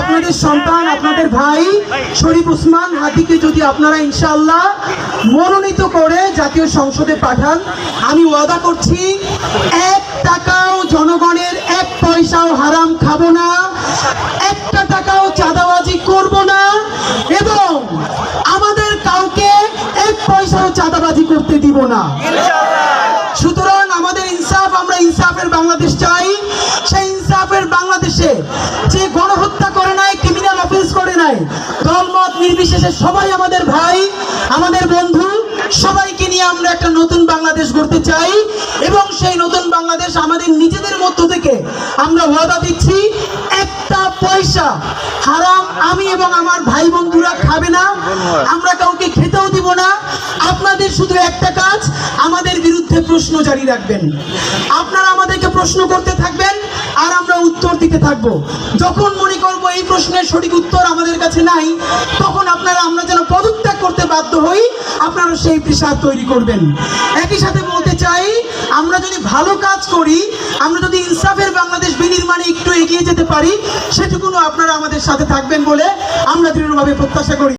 আপনাদের সন্তান, আপনাদের ভাই শরীফ উসমান হাদিকে যদি আপনারা ইনশাআল্লাহ মনোনীত করে জাতীয় সংসদে পাঠান, আমি ওয়াদা করছি এক টাকাও জনগণের এক পয়সাও হারাম খাব না, একটা টাকাও চাঁদাবাজি করব না এবং আমাদের কাউকে এক পয়সাও চাঁদাবাজি করতে দিব না। সুতরাং আমাদের ইনসাফ, আমরা ইনসাফের বাংলাদেশ চাই, সেই ইনসাফের বাংলাদেশে যে গণহত্যা করে নাই ক্রিমিনাল অফেন্স করে নাই, দলমত নির্বিশেষে সবাই আমাদের ভাই, আমাদের বন্ধু, সবাইকে নিয়ে আমরা একটা নতুন বাংলাদেশ গড়তে চাই এবং সেই নতুন বাংলাদেশ আমাদের নিজেদের মধ্য থেকে আমরা ওয়াদা দিচ্ছি, একটা পয়সা হারাম আমি এবং আমার ভাই বন্ধুরা খাবে না, আমরা কাউকে খেতেও দিব না, আপনাদের শুধু একটা কাজ, আমাদের বিরুদ্ধে প্রশ্ন জারি রাখবেন। আপনারা আমাদেরকে প্রশ্ন করতে থাকবেন আর আমরা উত্তর দিতে থাকব। যখন মনে করব এই প্রশ্নের সঠিক উত্তর আমাদের কাছে নাই, তখন আপনারা আমরা যেন পদত্যাগ করতে বাধ্য হই, আপনারা সেই পেশা তৈরি করবেন। একই সাথে বলতে চাই, আমরা যদি ভালো কাজ করি, আমরা যদি ইনসাফের বাংলাদেশ বিনির্মাণে একটু এগিয়ে যেতে পারি সেটুকুনো আপনারা আমাদের সাথে থাকবেন বলে আমরা দৃঢ়ভাবে প্রত্যাশা করি।